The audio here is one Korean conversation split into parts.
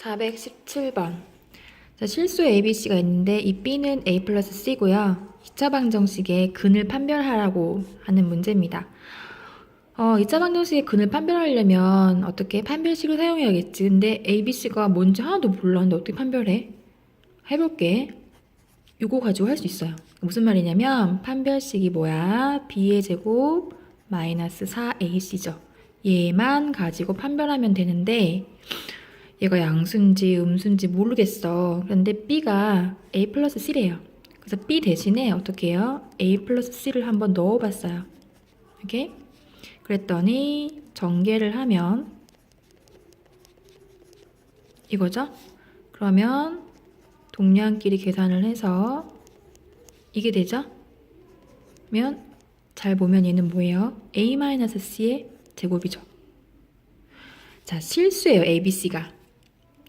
417번. 자, 실수 ABC가 있는데 이 B는 A 플러스 C고요. 2차 방정식의 근을 판별하라고 하는 문제입니다. 어, 2차 방정식의 근을 판별하려면 어떻게 판별식을 사용해야겠지. 근데 ABC가 뭔지 하나도 몰랐는데 어떻게 판별해? 해볼게. 이거 가지고 할 수 있어요. 무슨 말이냐면 판별식이 뭐야? B의 제곱 마이너스 4AC죠. 얘만 가지고 판별하면 되는데 얘가 양수인지 음수인지 모르겠어. 그런데 B가 A 플러스 C래요. 그래서 B 대신에 어떻게 해요? A 플러스 C를 한번 넣어봤어요. 이렇게 그랬더니 전개를 하면 이거죠? 그러면 동량끼리 계산을 해서 이게 되죠? 그러면 잘 보면 얘는 뭐예요? A-C의 제곱이죠. 자, 실수예요, ABC가.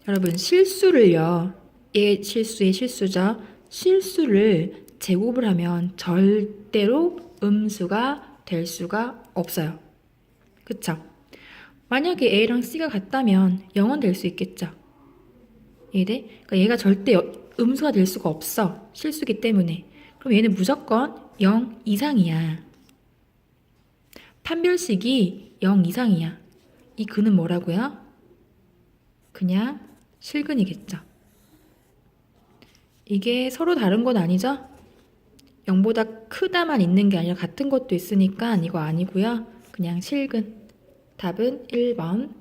여러분, 실수를요. 얘 실수의 실수죠. 실수를 제곱을 하면 절대로 음수가 될 수가 없어요. 그쵸? 만약에 A랑 C가 같다면 0은 될 수 있겠죠. 이해돼? 그러니까 얘가 절대 여- 음수가 될 수가 없어. 실수기 때문에. 그럼 얘는 무조건 0 이상이야. 판별식이 0 이상이야. 이 근은 뭐라고요? 그냥 실근이겠죠. 이게 서로 다른 건 아니죠? 0보다 크다만 있는 게 아니라 같은 것도 있으니까 이거 아니고요. 그냥 실근. 답은 1번.